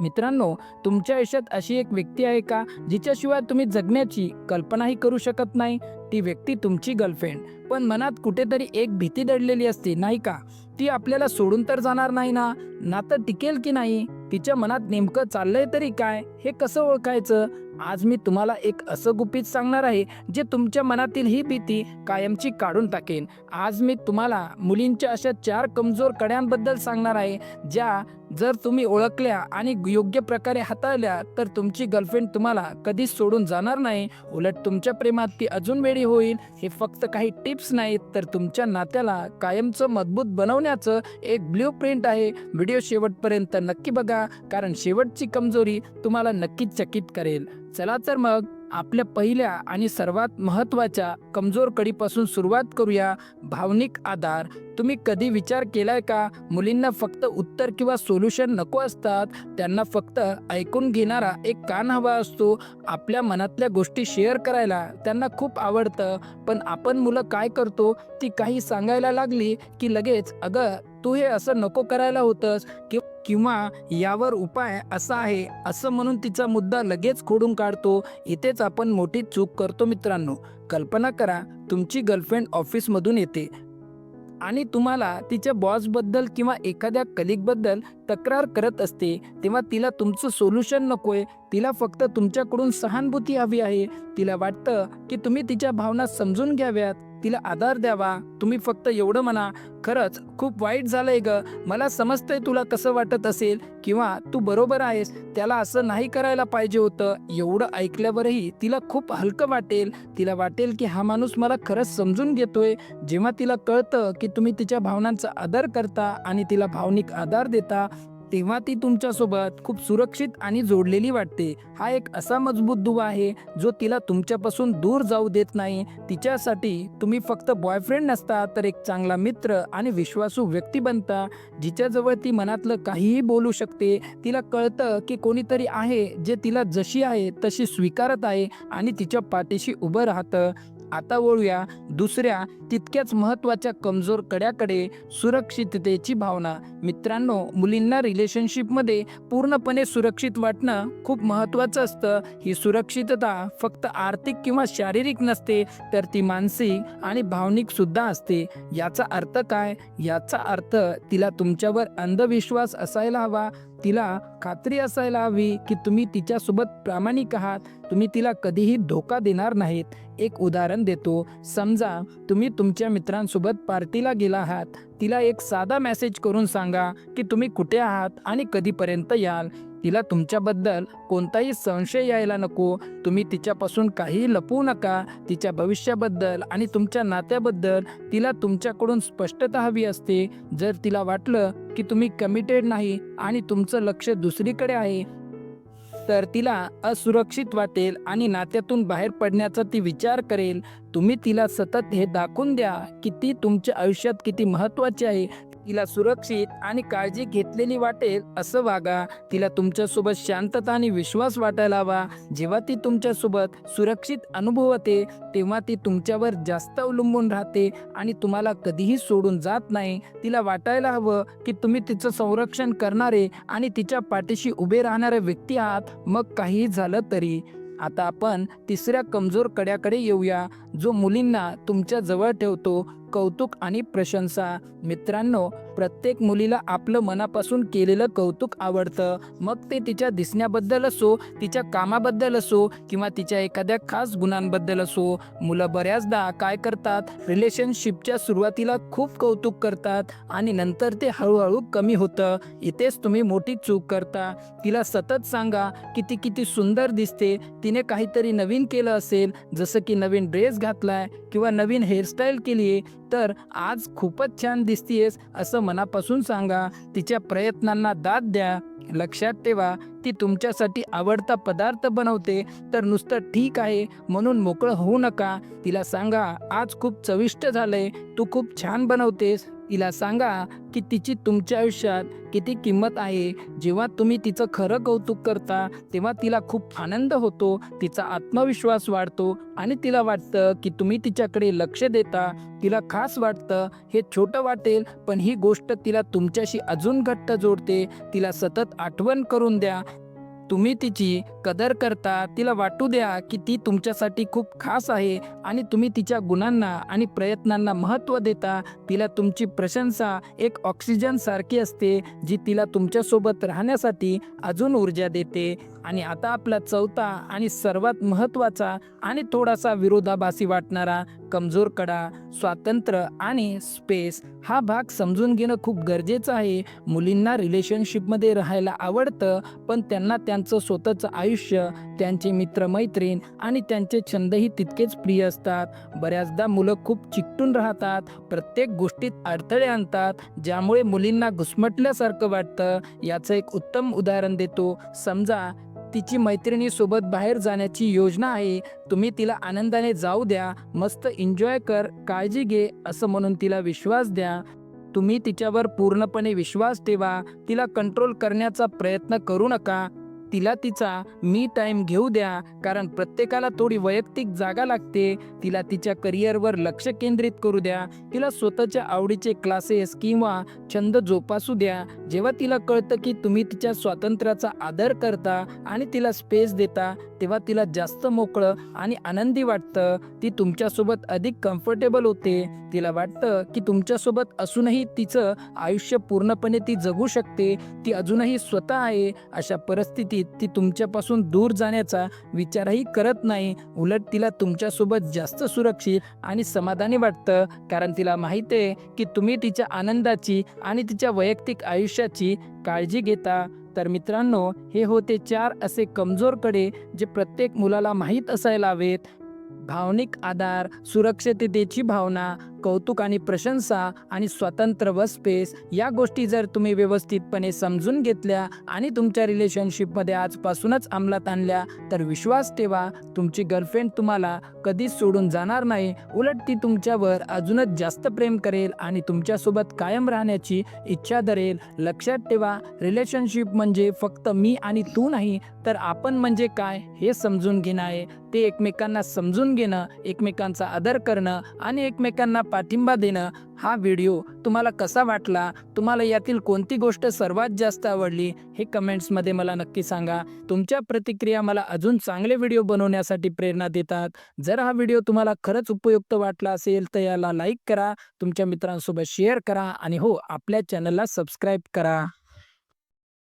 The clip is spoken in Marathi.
मित्रांनो तुमच्या आयुष्यात अशी एक व्यक्ती आहे का जिच्याशिवाय तुम्ही जगण्याची कल्पनाही करू शकत नाही? ती व्यक्ती तुमची गर्लफ्रेंड पण मनात कुठेतरी एक भीती दडलेली असते नाही का? ती आपल्याला सोडून तर जाणार नाही ना? नातं टिकेल की नाही? तिच्या मनात नेमकं चाललंय तरी काय? हे कसं ओळखायचं? आज मी तुम्हाला एक असं गुपित सांगणार आहे जे तुमच्या मनातील ही भीती कायमची काढून टाकेन. आज मी तुम्हाला मुलींच्या अशा चार कमजोर कड्यांबद्दल सांगणार आहे ज्या जर तुम्ही ओळखल्या आणि योग्य प्रकारे हाताळल्या तर तुमची गर्लफ्रेंड तुम्हाला कधीच सोडून जाणार नाही. उलट तुमच्या प्रेमात ती अजून वेळी होईल. हे फक्त काही टिप्स नाहीत तर तुमच्या नात्याला कायमचं मजबूत बनवण्याचं एक ब्ल्यू प्रिंट आहे. व्हिडिओ शेवटपर्यंत नक्की बघा कारण शेवटची कमजोरी तुम्हाला नक्कीच चकित करेल. चला तर मग. आपल्या पहिल्या आणि सर्वात महत्त्वाच्या कमजोर कडीपासून सुरुवात करूया. भावनिक आधार. तुम्ही कधी विचार केलाय का? मुलींना फक्त उत्तर किंवा सोल्युशन नको असतात. त्यांना फक्त ऐकून घेणारा एक कान हवा असतो. आपल्या मनातल्या गोष्टी शेअर करायला त्यांना खूप आवडतं. पण आपण मुलं काय करतो? ती काही सांगायला लागली की लगेच अगं तू हे असं नको करायला होतंस. किंवा किंवा यावर उपाय असा आहे असं म्हणून तिचा मुद्दा लगेच खोडून काढतो. इथेच आपण मोठी चूक करतो मित्रांनो. कल्पना करा तुमची गर्लफ्रेंड ऑफिसमधून येते. आणि तुम्हाला तिच्या बॉसबद्दल किंवा एखाद्या कलिकबद्दल तक्रार करत असते तेव्हा तिला तुमचं सोल्युशन नकोय. तिला फक्त तुमच्याकडून सहानुभूती हवी आहे. तिला वाटतं की तुम्ही तिच्या भावना समजून घ्याव्यात. तिला आधार द्यावा. तुम्ही फक्त एवढं म्हणा. खरंच खूप वाईट झालंय ग. मला समजतंय तुला कसं वाटत असेल किंवा तू बरोबर आहेस. त्याला असं नाही करायला पाहिजे होतं. एवढं ऐकल्यावरही तिला खूप हलकं वाटेल. तिला वाटेल की हा माणूस मला खरंच समजून घेतोय. जेव्हा तिला कळतं की तुम्ही तिच्या भावनांचा आदर करता आणि तिला भावनिक आधार देता तेव्हा ती तुमच्यासोबत खूप सुरक्षित आणि जोडलेली वाटते. हा एक असा मजबूत दुवा आहे जो तिला तुमच्यापासून दूर जाऊ देत नाही. तिच्यासाठी तुम्ही फक्त बॉयफ्रेंड नसता तर एक चांगला मित्र आणि विश्वासू व्यक्ती बनता जिच्याजवळ ती मनातलं काहीही बोलू शकते. तिला कळतं की कोणीतरी आहे जे तिला जशी आहे तशी स्वीकारत आहे आणि तिच्या पाठीशी उभं राहतं. आता वळूया दुसऱ्या तितक्याच महत्त्वाच्या कमजोर कड्याकडे सुरक्षिततेची भावना. मित्रांनो मुलींना रिलेशनशिपमध्ये पूर्णपणे सुरक्षित वाटणं खूप महत्त्वाचं असतं. ही सुरक्षितता फक्त आर्थिक किंवा शारीरिक नसते तर ती मानसिक आणि भावनिक सुद्धा असते. याचा अर्थ काय? याचा अर्थ तिला तुमच्यावर अंधविश्वास असायला हवा तिला खात्री असायला हवी की तुम्ही तिच्यासोबत प्रामाणिक आहात. तुम्ही तिला कधीही धोका देणार नाहीत. एक उदाहरण देतो. समजा तुम्ही तुमच्या मित्रांसोबत पार्टीला गेला आहात. तिला एक साधा मेसेज करून सांगा की तुम्ही कुठे आहात आणि कधीपर्यंत याल. तिला तुमच्याबद्दल कोणताही संशय यायला नको. तुम्ही तिच्यापासून काही लपवू नका. तिच्या भविष्याबद्दल आणि तुमच्या नात्याबद्दल तिला तुमच्याकडून स्पष्टता हवी असते. जर तिला वाटलं की तुम्ही कमिटेड नाही आणि तुमचं लक्ष दुसरीकडे आहे तर तिला असुरक्षित वाटेल आणि नात्यातून बाहेर पडण्याचा ती विचार करेल. तुम्ही तिला सतत हे दाखवून द्या की ती तुमच्या आयुष्यात किती महत्त्वाची आहे तिला सुरक्षित आणि काळजी घेतलेली वाटेल असं वागा. तिला तुमच्यासोबत शांतता आणि विश्वास वाटायला हवा. जेव्हा ती तुमच्यासोबत सुरक्षित अनुभवते तेव्हा ती तुमच्यावर जास्त अवलंबून राहते आणि तुम्हाला कधीही सोडून जात नाही. तिला वाटायला हवं की तुम्ही तिचं संरक्षण करणारे आणि तिच्या पाठीशी उभे राहणारे व्यक्ती आहात. मग काहीही झालं तरी. आता आपण तिसऱ्या कमजोर कड्याकडे येऊया जो मुलींना तुमच्या जवळ ठेवतो. कौतुक आणि प्रशंसा. मित्रांनो प्रत्येक मुलीला आपलं मनापासून केलेलं कौतुक आवडतं. मग ते तिच्या दिसण्याबद्दल असो तिच्या कामाबद्दल असो किंवा तिच्या एखाद्या खास गुणांबद्दल असो मुलं बऱ्याचदा काय करतात? रिलेशनशिपच्या सुरुवातीला खूप कौतुक करतात आणि नंतर ते हळूहळू कमी होतं. इथेच तुम्ही मोठी चूक करता. तिला सतत सांगा की ती किती सुंदर दिसते. तिने काहीतरी नवीन केलं असेल. जसं की नवीन ड्रेस घातलाय किंवा नवीन हेअरस्टाईल केली आहे तर आज खूपच छान दिसतीयस असं मनापासून सांगा. तिच्या प्रयत्नांना दाद द्या. लक्षात ठेवा ती तुमच्यासाठी आवडता पदार्थ बनवते. तर नुसतं ठीक आहे म्हणून मोकळं होऊ नका. तिला सांगा आज खूप चविष्ट झालंय. तू खूप छान बनवतेस. तिला सांगा की तिची तुमच्या आयुष्यात किती किंमत आहे. जेव्हा तुम्ही तिचं खरं कौतुक करता तेव्हा तिला खूप आनंद होतो तिचा आत्मविश्वास वाढतो आणि तिला वाटतं की तुम्ही तिच्याकडे लक्ष देता. तिला खास वाटतं हे छोटं वाटेल पण ही गोष्ट तिला तुमच्याशी अजून घट्ट जोडते. तिला सतत आठवण करून द्या. तुम्ही तिची कदर करता तिला वाटू द्या की ती तुमच्यासाठी खूप खास आहे आणि तुम्ही तिच्या गुणांना आणि प्रयत्नांना महत्त्व देता. तिला तुमची प्रशंसा एक ऑक्सिजन सारखी असते जी तिला तुमच्यासोबत राहण्यासाठी अजून ऊर्जा देते. आणि आता आपला चौथा आणि सर्वात महत्त्वाचा आणि थोडासा विरोधाभासी वाटणारा कमजोर कडा स्वातंत्र्य आणि स्पेस हा भाग समजून घेणं खूप गरजेचं आहे. मुलींना रिलेशनशिपमध्ये राहायला आवडतं पण त्यांना त्यांचं स्वतःचं आयुष्य त्यांचे मित्रमैत्रीण आणि त्यांचे छंदही तितकेच प्रिय असतात. बऱ्याचदा मुलं खूप चिकटून राहतात प्रत्येक गोष्टीत अडथळे आणतात ज्यामुळे मुलींना घुसमटल्यासारखं वाटतं. याचं एक उत्तम उदाहरण देतो. समजा तिची मैत्रिणीसोबत बाहेर जाण्याची योजना आहे. तुम्ही तिला आनंदाने जाऊ द्या. मस्त एन्जॉय कर. काळजी घे. असं म्हणून तिला विश्वास द्या. तुम्ही तिच्यावर पूर्णपणे विश्वास ठेवा. तिला कंट्रोल करण्याचा प्रयत्न करू नका. तिला तिचा मी टाईम घेऊ द्या कारण प्रत्येकाला थोडी वैयक्तिक जागा लागते. तिला तिच्या करिअरवर लक्ष केंद्रित करू द्या. तिला स्वतःच्या आवडीचे क्लासेस किंवा छंद जोपासू द्या. जेव्हा तिला कळतं की तुम्ही तिच्या स्वातंत्र्याचा आदर करता आणि तिला स्पेस देता तेव्हा तिला जास्त मोकळं आणि आनंदी वाटतं. ती तुमच्यासोबत अधिक कम्फर्टेबल होते. तिला वाटतं की तुमच्यासोबत असूनही तिचं आयुष्य पूर्णपणे ती जगू शकते. ती अजूनही स्वतः आहे. अशा परिस्थितीत ती तुमच्यापासून दूर जाण्याचा विचारही करत नाही. उलट तिला तुमच्यासोबत जास्त सुरक्षित आणि समाधानी वाटतं. कारण तिला माहीत आहे की तुम्ही तिच्या आनंदाची आणि तिच्या वैयक्तिक आयुष्याची काळजी घेता. तर मित्रांनो हे होते चार असे कमजोरकडे जे प्रत्येक मुलाला माहीत असायला हवेत. भावनिक आधार सुरक्षिततेची भावना कौतुक आणि प्रशंसा आणि स्वतंत्र व स्पेस या गोष्टी जर तुम्ही व्यवस्थितपणे समजून घेतल्या आणि तुमच्या रिलेशनशिपमध्ये आजपासूनच अंमलात आणल्या तर विश्वास ठेवा तुमची गर्लफ्रेंड तुम्हाला कधीच सोडून जाणार नाही. उलट ती तुमच्यावर अजूनच जास्त प्रेम करेल आणि तुमच्यासोबत कायम राहण्याची इच्छा धरेल. लक्षात ठेवा रिलेशनशिप म्हणजे फक्त मी आणि तू नाही तर आपण म्हणजे काय हे समजून घेणं आहे. ते एकमेकांना समजून घेणं एकमेकांचा आदर करणं आणि एकमेकांना पाठिंबा देणं हा व्हिडिओ तुम्हाला कसा वाटला? तुम्हाला यातील कोणती गोष्ट सर्वात जास्त आवडली? हे कमेंट्समध्ये मला नक्की सांगा. तुमच्या प्रतिक्रिया मला अजून चांगले व्हिडिओ बनवण्यासाठी प्रेरणा देतात. जर हा व्हिडिओ तुम्हाला खरंच उपयुक्त वाटला असेल तर याला लाईक करा. तुमच्या मित्रांसोबत शेअर करा आणि हो आपल्या चॅनलला सबस्क्राईब करा.